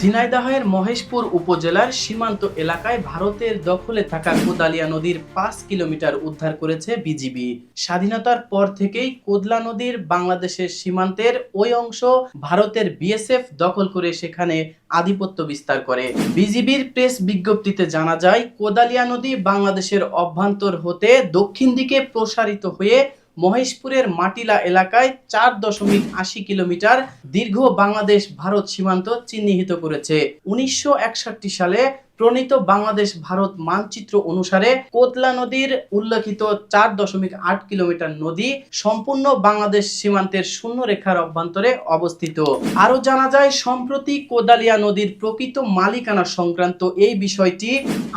ঝিনাইদহের মহেশপুর উপজেলার সীমান্ত এলাকায় ভারতের দখলে থাকা কোদালিয়া নদীর পাঁচ কিলোমিটার উদ্ধার করেছে বিজিবি। স্বাধীনতার পর থেকেই কোদলা নদীর বাংলাদেশের সীমান্তের ওই অংশ ভারতের বিএসএফ দখল করে সেখানে আধিপত্য বিস্তার করে। বিজিবির প্রেস বিজ্ঞপ্তিতে জানা যায়, কোদালিয়া নদী বাংলাদেশের অভ্যন্তর হতে দক্ষিণ দিকে প্রসারিত হয়ে মহেশপুরের মাটিলা এলাকায় চার দশমিক আশি কিলোমিটার দীর্ঘ বাংলাদেশ ভারত সীমান্ত চিহ্নিত করেছে। উনিশশো একষট্টি সালে প্রণীত বাংলাদেশ ভারত মানচিত্র অনুসারে কোতলা নদীর উল্লেখিত চার দশমিক আট কিলোমিটার নদী সম্পূর্ণ বাংলাদেশ সীমান্তের শূন্য রেখার অভ্যন্তরে অবস্থিত। আরও জানা যায়, সম্প্রতি কোদালিয়া নদীর প্রকৃত মালিকানা সংক্রান্ত এই বিষয়টি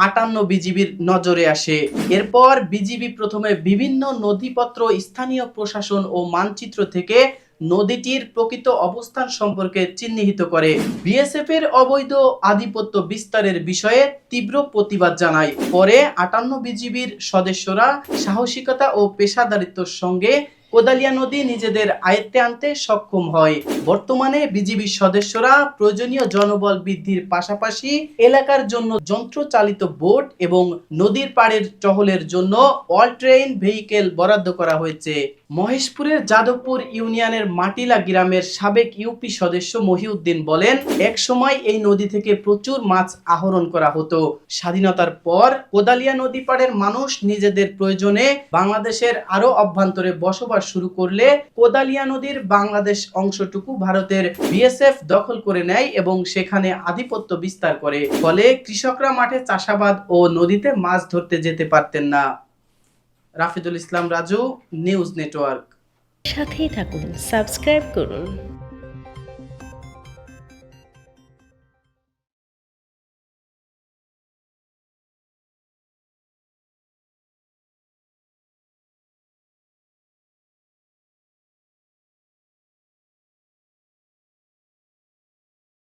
আটান্ন বিজিবির নজরে আসে। এরপর বিজিবি প্রথমে বিভিন্ন নথিপত্র স্থানীয় প্রশাসন ও মানচিত্র থেকে নদীটির প্রকৃত অবস্থান সম্পর্কে চিহ্নিত করে বিএসএফ এর অবৈধ আধিপত্য বিস্তারের বিষয়ে তীব্র প্রতিবাদ জানায়। পরে আটান্ন বিজিবির সদস্যরা সাহসিকতা ও পেশাদারিত্বের সঙ্গে কোদালিয়া নদী নিজেদের আয়ত্তে আনতে সক্ষম হয়। বর্তমানে বিজিবির সদস্যরা প্রয়োজনীয় জনবল বৃদ্ধির পাশাপাশি এলাকার জন্য যন্ত্রচালিত বোট এবং নদীর পাড়ের টহলের জন্য অল ট্রেইন ভেহিকেল বরাদ্দ করা হয়েছে। মহেশপুরের যাদবপুর ইউনিয়নের মাটিলা গ্রামের সাবেক ইউপি সদস্য মহিউদ্দিন বলেন এক সময় এই নদী থেকে প্রচুর মাছ আহরণ করা হতো। স্বাধীনতার পর কোদালিয়া নদী পাড়ের মানুষ নিজেদের প্রয়োজনে বাংলাদেশের আরও অভ্যন্তরে বসবাস শুরু করলে কোদালিয়া নদীর বাংলাদেশ অংশটুকু ভারতের বিএসএফ দখল করে নেয় এবং সেখানে আধিপত্য বিস্তার করে। ফলে কৃষকরা মাঠে চাষাবাদ ও নদীতে মাছ ধরতে যেতে পারতেন না। Rafidul Islam Raju, news network. সাথেই থাকুন, সাবস্ক্রাইব করুন।